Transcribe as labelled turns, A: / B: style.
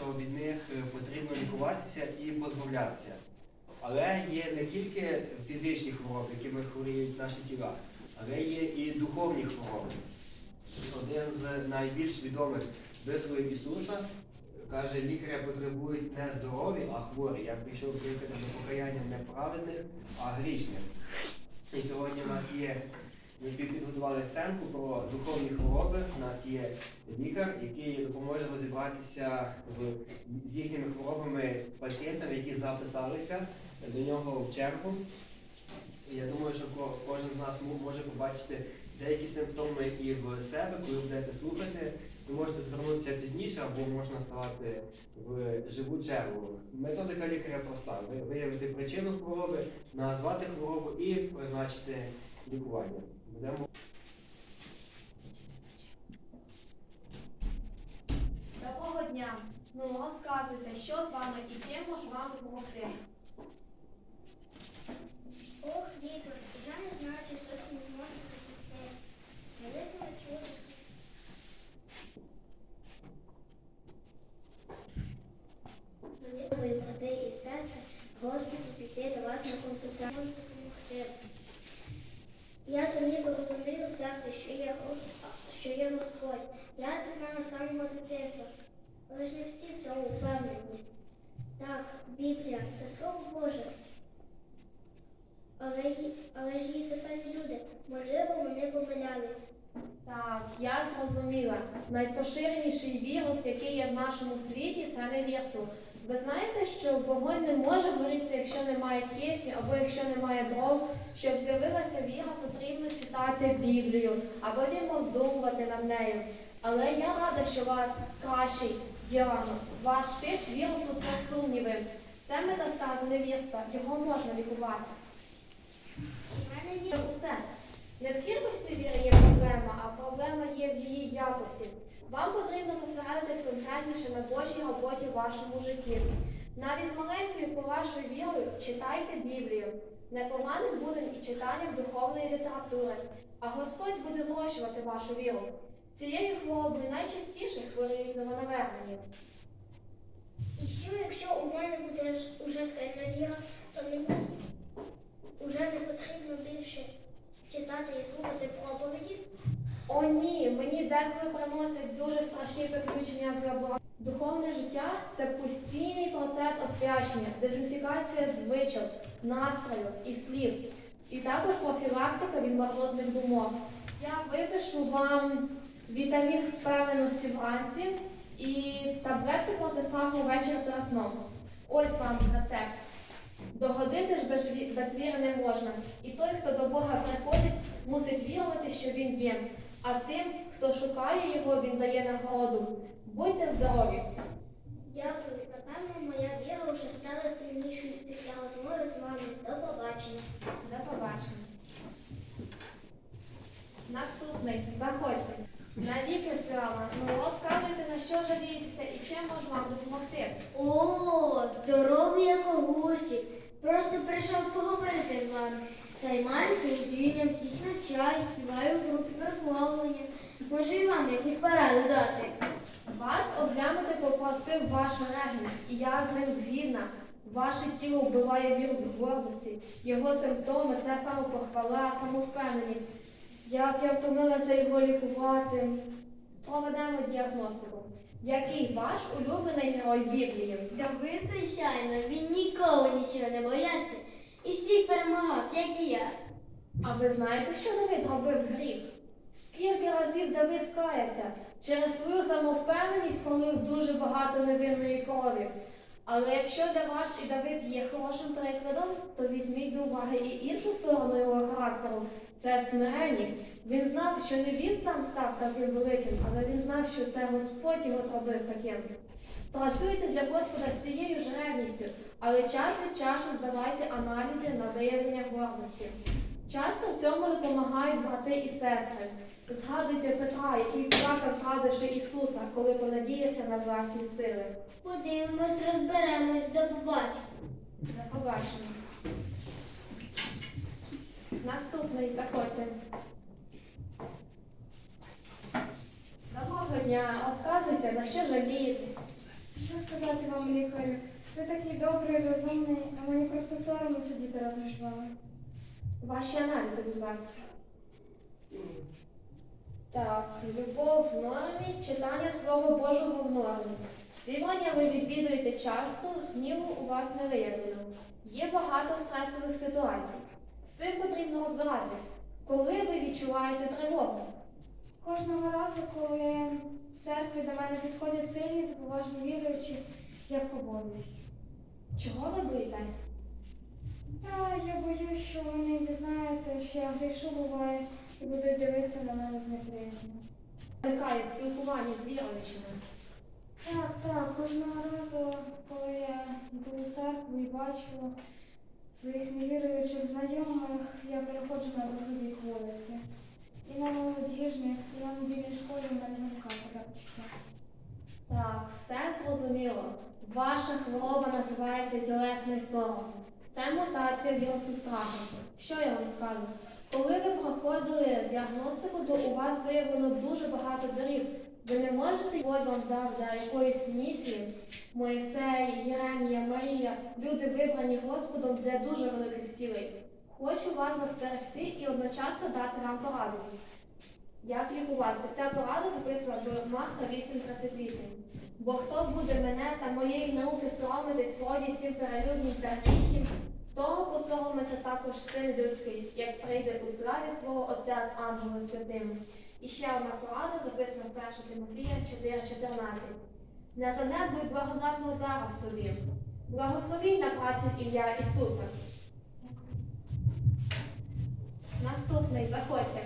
A: що від них е, потрібно лікуватися і позбавлятися. Але є не тільки фізичні хвороби, якими хворіють наші тіла, але є і духовні хвороби. Один з найбільш відомих висловів Ісуса каже, лікаря потребують не здорові, а хворі. Я прийшов приїхати до покаяння не праведних, а грішних. І сьогодні у нас є, ми підготували сценку про духовні хвороби. У нас є лікар, який допоможе розібратися з їхніми хворобами пацієнтам, які записалися до нього в чергу. Я думаю, що кожен з нас може побачити деякі симптоми і в себе, коли будете слухати. Ви можете звернутися пізніше або можна ставати в живу чергу. Методика лікаря проста: Ви- виявити причину хвороби, назвати хворобу і призначити лікування. Будемо
B: Доброго дня. Ну, розказуйте, що з вами і чим можу вам допомогти.
C: Ох, лікар, я не знаю, чи хтось не зможе допомогти. Великого чуда. Мої брати і сестри, Господи, піти до вас на консультацію. Допомогти. Я то ніби розумію в серці, що є, що є Господь. Я це знаю самого дитинства. Але ж не всі в цьому впевнені. Так, Біблія це Слово Боже. Але, але ж її писали люди. Можливо, вони помилялись.
B: Так, я зрозуміла. Найпоширеніший вірус, який є в нашому світі, це невірство. Ви знаєте, що вогонь не може горіти, якщо немає кисню або якщо немає дров. Щоб з'явилася віра, потрібно читати Біблію, а потім роздумувати над нею. Але я рада, що у вас кращий діагноз. Ваш тип вірусу це сумніви. Це метастаз невірства, його можна лікувати.
C: У мене є
B: усе. Кількості віри є є якості. Вам потрібно зосередитись конкретніше на Божій роботі в вашому житті. Навіть з маленькою поважною вірою читайте Біблію. Непоганим буде і читанням духовної літератури, а Господь буде зрощувати вашу віру. Цією хворобою найчастіше хворіють новонавернені.
C: І що, якщо у мене буде ж уже сильна віра, то мені вже не потрібно більше читати і слухати проповіді?
B: О, ні, деколи приносять дуже страшні заключення з лабораторії. Духовне життя це постійний процес освячення, дезінфікація звичок, настрою і слів, і також профілактика від марнотних думок. Я випишу вам вітамін впевненості вранці і таблетки проти страху ввечері сном. Ось вам рецепт. Догодити ж без, без віри не можна. І той, хто до Бога приходить, мусить вірувати, що він є. А тим, хто шукає його, він дає нагороду. Будьте здорові!
C: Дякую. Напевно, моя віра вже стала сильнішою після розмови з вами. До побачення.
B: До побачення. Наступний. Заходьте. Навіки слава. Ну розказуйте, на що жалієтеся і чим можу вам допомогти.
D: О, здоровий як огурчик. Просто прийшов поговорити з вами. Займаюся служінням, всіх навчаю, співаю в групі прославлення. Вам якусь пораду дати.
B: Вас оглянути попросив ваш регін, і я з ним згідна. Ваше тіло вбиває вірус гордості. Його симптоми це самопохвала, самовпевненість. Як я втомилася його лікувати. Проведемо діагностику. Який ваш улюблений герой Біблії?
D: Давид, звичайно, він ніколи нічого не боявся і всіх перемагав, як і я.
B: А ви знаєте, що Давид робив гріх? Скільки разів Давид каявся? Через свою самовпевненість пролив дуже багато невинної крові. Але якщо для вас і Давид є хорошим прикладом, то візьміть до уваги і іншу сторону його характеру це смиренність. Він знав, що не він сам став таким великим, але він знав, що це Господь його зробив таким. Працюйте для Господа з цією ж ревністю, але час від часу здавайте аналізи на виявлення гордості. Часто в цьому допомагають брати і сестри. Згадуйте Петра, який плакав, згадавши Ісуса, коли понадіявся на власні сили.
D: Подивимось, розберемось, до побачення.
B: До побачення. Наступний заходьте. Доброго дня. Розказуйте, на що жалієтесь.
C: Що сказати?
E: сказати вам, лікарю? Ви такий добрий, розумний, а мені просто соромно сидіти разом з вами.
B: Ваші аналізи, будь ласка. Так, любов в нормі, читання Слова Божого в нормі. Зібрання ви відвідуєте часто, гніву у вас не виявлено. Є багато стресових ситуацій. З цим потрібно розбиратись. Коли ви відчуваєте тривогу?
E: Кожного разу, коли в церкві до мене підходять сильні поважні віруючі, я побоююсь.
B: Чого ви боїтесь?
E: Та я боюсь, що вони дізнаються, що я грішу буває і будуть дивитися на мене з неприязнью.
B: Виникає спілкування з віруючими.
E: Так, так, кожного разу, коли я йду у церкву і бачу своїх невіруючих знайомих, я переходжу на другий бік вулиці. І на молодіжних, і на недільній школі в мене не така.
B: Так, все зрозуміло. Ваша хвороба називається тілесний сором. Це мутація вірусу страху. Що я вам скажу? Коли ви проходили діагностику, то у вас виявлено дуже багато доріг. Ви не можете Господь вам дав для якоїсь місії. Моїсей, Єремія, Марія, люди вибрані Господом для дуже великих цілей. Хочу вас застерегти і одночасно дати вам пораду. Як лікуватися? Ця порада записана в Марка 8.38. Бо хто буде мене та моєї науки соромитись в роді цим перелюднім та грішнім, того послугомиться також син людський, як прийде у славі свого Отця з ангелом святим. І ще одна порада записана в 1 Тимофія 4.14. Не занедбуй благодатного дара в собі. Благословінь на праці ім'я Ісуса. Наступний, заходьте.